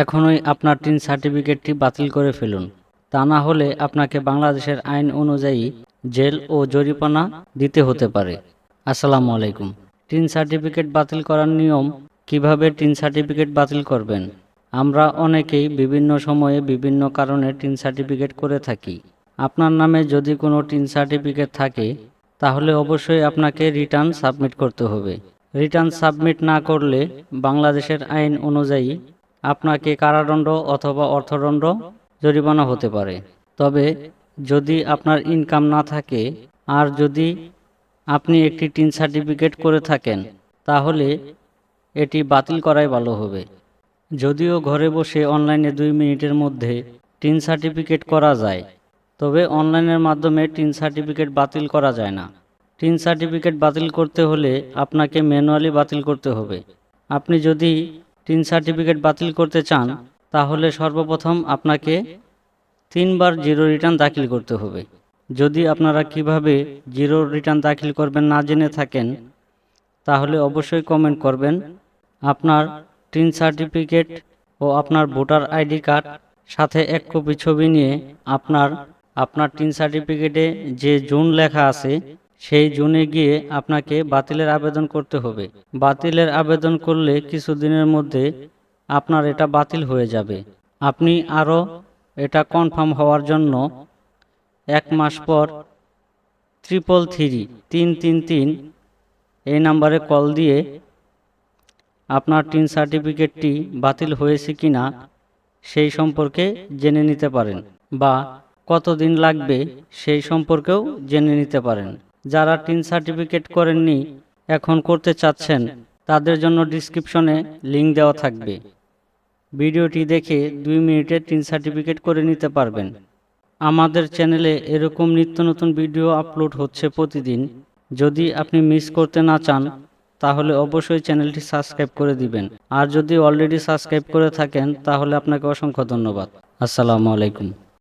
এখনই আপনার টিন সার্টিফিকেটটি বাতিল করে ফেলুন। তা না হলে আপনাকে বাংলাদেশের আইন অনুযায়ী জেল ও জরিমানা দিতে হতে পারে। আসসালামু আলাইকুম। টিন সার্টিফিকেট বাতিল করার নিয়ম কীভাবে টিন সার্টিফিকেট বাতিল করবেন? আমরা অনেকেই বিভিন্ন সময়ে বিভিন্ন কারণে টিন সার্টিফিকেট করে থাকি। আপনার নামে যদি কোনো টিন সার্টিফিকেট থাকে, তাহলে অবশ্যই আপনাকে রিটার্ন সাবমিট করতে হবে। রিটার্ন সাবমিট না করলে বাংলাদেশের আইন অনুযায়ী আপনাকে কারাদণ্ড অথবা অর্থদণ্ড জরিমানা হতে পারে। তবে যদি আপনার ইনকাম না থাকে আর যদি আপনি একটি টিন সার্টিফিকেট করে থাকেন, তাহলে এটি বাতিল করাই ভালো হবে। যদিও ঘরে বসে অনলাইনে দুই মিনিটের মধ্যে টিন সার্টিফিকেট করা যায়, তবে অনলাইনের মাধ্যমে টিন সার্টিফিকেট বাতিল করা যায় না। টিন সার্টিফিকেট বাতিল করতে হলে আপনাকে ম্যানুয়ালি বাতিল করতে হবে। আপনি যদি টিন সার্টিফিকেট বাতিল করতে চান, তাহলে সর্বপ্রথম আপনাকে তিনবার জিরো রিটার্ন দাখিল করতে হবে। যদি আপনারা কীভাবে জিরো রিটার্ন দাখিল করবেন না জেনে থাকেন, তাহলে অবশ্যই কমেন্ট করবেন। আপনার টিন সার্টিফিকেট ও আপনার ভোটার আইডি কার্ড সাথে এক কপি ছবি নিয়ে আপনার আপনার টিন সার্টিফিকেটে যে জুন লেখা আছে সেই জুনে গিয়ে আপনাকে বাতিলের আবেদন করতে হবে। বাতিলের আবেদন করলে কিছুদিনের মধ্যে আপনার এটা বাতিল হয়ে যাবে। আপনি আরও এটা কনফার্ম হওয়ার জন্য এক মাস পর ট্রিপল থ্রি তিন তিন তিন এই নাম্বারে কল দিয়ে আপনার টিন সার্টিফিকেটটি বাতিল হয়েছে কি না সেই সম্পর্কে জেনে নিতে পারেন বা কতদিন লাগবে সেই সম্পর্কেও জেনে নিতে পারেন। যারা টিন সার্টিফিকেট করেননি, এখন করতে চাচ্ছেন, তাদের জন্য ডিসক্রিপশনে লিংক দেওয়া থাকবে। ভিডিওটি দেখে দুই মিনিটে টিন সার্টিফিকেট করে নিতে পারবেন। আমাদের চ্যানেলে এরকম নিত্য নতুন ভিডিও আপলোড হচ্ছে প্রতিদিন। যদি আপনি মিস করতে না চান, তাহলে অবশ্যই চ্যানেলটি সাবস্ক্রাইব করে দিবেন। আর যদি অলরেডি সাবস্ক্রাইব করে থাকেন, তাহলে আপনাকে অসংখ্য ধন্যবাদ। আসসালামু আলাইকুম।